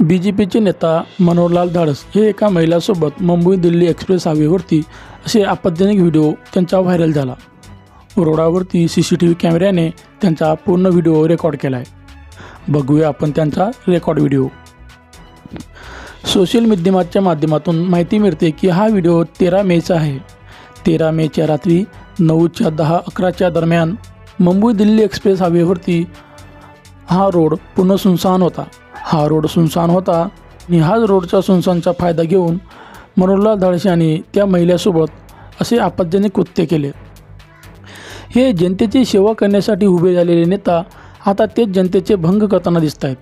B J पीचे नेता मनोहरलाल धाडस हे एका महिलासोबत मुंबई दिल्ली एक्सप्रेस हायवेवरती असे आपत्तिजनक व्हिडिओ त्यांचा व्हायरल झाला. रोडावरती सी सी टी व्ही कॅमेऱ्याने त्यांचा पूर्ण व्हिडिओ रेकॉर्ड केला आहे बघूया आपण त्यांचा रेकॉर्ड व्हिडिओ. सोशल माध्यमाच्या माध्यमातून माहिती मिळते की हा व्हिडिओ तेरा मेचा आहे. तेरा मेच्या रात्री नऊच्या दहा अकराच्या दरम्यान मुंबई दिल्ली एक्सप्रेस हायवेवरती हा रोड पूर्ण सुनसान होता. हा रोड सुनसान होता. आणि हाच रोडच्या सुनसानचा फायदा घेऊन मनोहरलाल धाडसे यांनी त्या महिलेसोबत असे आपत्जनक कृत्य केले. हे जनतेची सेवा करण्यासाठी उभे झालेले नेता आता तेच जनतेचे भंग करताना दिसत आहेत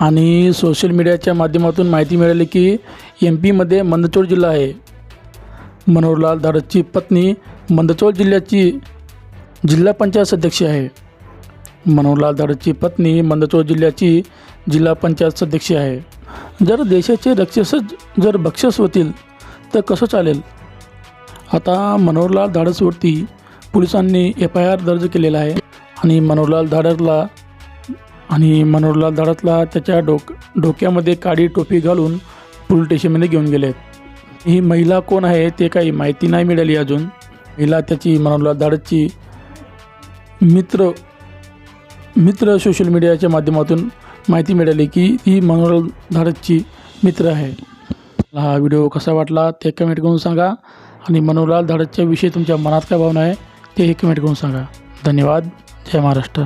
आणि सोशल मीडियाच्या माध्यमातून माहिती मिळाली की एम पीमध्ये मंदचोर जिल्हा आहे. मनोहरलाल धाडसची पत्नी मंदचोर जिल्ह्याची जिल्हा पंचायत सदस्य आहे. मनोहरलाल धाडसची पत्नी मंदचोर जिल्ह्याची जिल्हा पंचायत सदस्य आहे. जर देशाचे रक्षसच जर बक्षस होतील तर कसं चालेल? आता मनोहरलाल धाडसवरती पोलिसांनी एफ आय आर दर्ज केलेला आहे आणि मनोहरलाल धाडसला आणि मनोहरलाल धाडसला त्याच्या डोक डोक्यामध्ये काळी टोपी घालून पोलीस स्टेशनमध्ये घेऊन गेले आहेत ही महिला कोण आहे ते काही माहिती नाही मिळाली अजून. महिला त्याची मनोहरलाल धाडसची मित्र मित्र सोशल मीडियाच्या माध्यमातून माहिती मिळाली की ही मनोरल धाडसची मित्र आहे. मला हा व्हिडिओ कसा वाटला ते कमेंट करून सांगा. आणि मनोलाल धाडसच्या विषयी तुमच्या मनात काय भावना आहे ते कमेंट करून सांगा. धन्यवाद. जय महाराष्ट्र.